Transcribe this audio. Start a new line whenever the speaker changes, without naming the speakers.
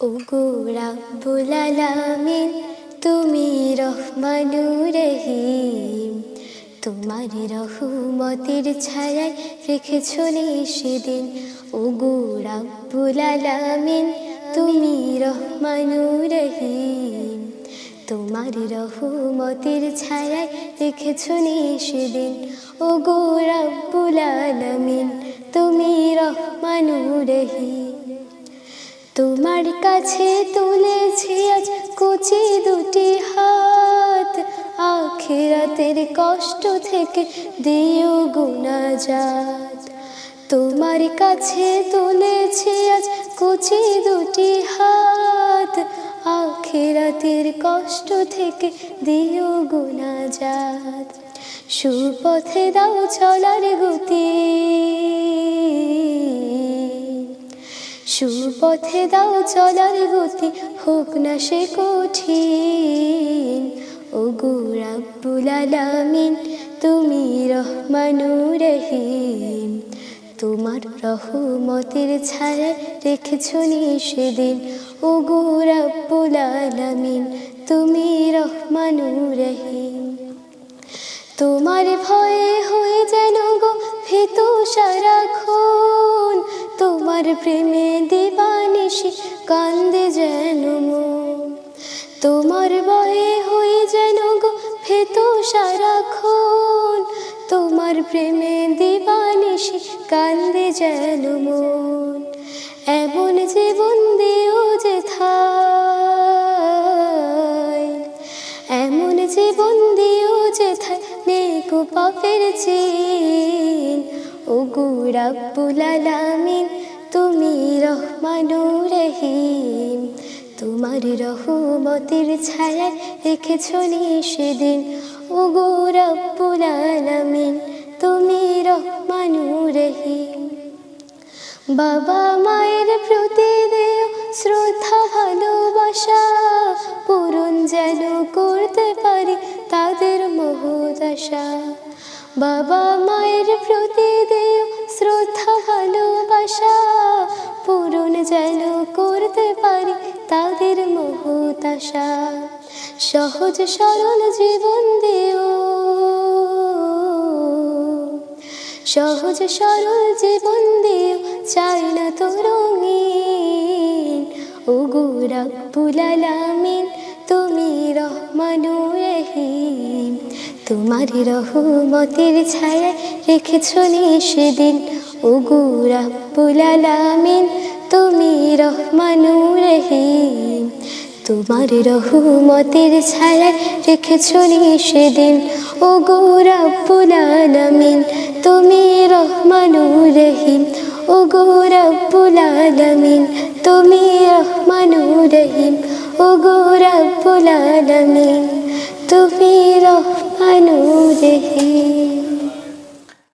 ওগো রাব্বুল আলামিন তুমি রহমানুর রহিম। তোমার রহমতের ছায়ায় রেখেছ সেদিন। ওগো রাব্বুল আলামিন তুমি রহমানুর রহিম। তোমার রহমতের ছায়ায় রেখেছ সেদিন। ওগো রাব্বুল আলামিন তুমি রহমানুর রহিম। তোমার কাছে তুলেছি আজ কুচি দুটি হাত। আখিরাতের কষ্ট থেকে দিও গুনাজাত তোমার কাছে তুলেছি আজ কুচি দুটি হাত। আখিরাতের কষ্ট থেকে দিও গুনাজাত সুপথে দাও চলার গতি। সুপথে দাও চলার গতি, হোক না সে কঠিন। ও রাব্বুল আলামিন, তুমি রহমানুর রহিম। তোমার রহমতের ছায়া রেখেছ সেদিন। ও রাব্বুল আলামিন, তুমি রহমানুর রহিম। তোমার ভয়ে হয়ে যেন গো ভীত সারাক্ষণ তোমার প্রেমে দিবানিসি কান্দে যেন তোমার বয়ে হয়ে যেন গো ভীত সারাক্ষণ তোমার প্রেমে দিবানিসি কান্দে যেন মন। এমন জীবন দিও যে থাই, এমন জীবন দিও যেথায় নেকো পাপের চিন। ও গুড়া আলামিন তুমি রহমানুর রহিম তোমার রহমতের ছায়ায় রেখেছ সেদিন। ও গুরাব্বুল আলামিন, তুমি রহমানুর রহিম বাবা মায়ের প্রতি দেও শ্রদ্ধা, ভালোবাসা। পূরণ যেন করতে পারি তাদের মহদাশা বাবা মায়ের প্রতি দেও মহদাশা সহজ সরল জীবন দিও। সহজ সরল জীবন দিও, চাই না তো রঙিন। ও গুরাব্বুল আলামিন, তুমি রহমানু রহিম। তোমার রহমতের ছায়া রেখেছ সেদিন ও গুরাব্বুল আলামিন, তুমি রহমানুর রহিম। তোমার রহমতের ছায়া রেখেছ সেদিন। ও গৌরাব্বুল আলামিন তুমি রহমানুর রহিম। ও গৌরাব্বুল আলামিন তুমি রহমানুর রহিম। ও গৌরাব্বুল আলামিন তুমি রহমানুর রহিম।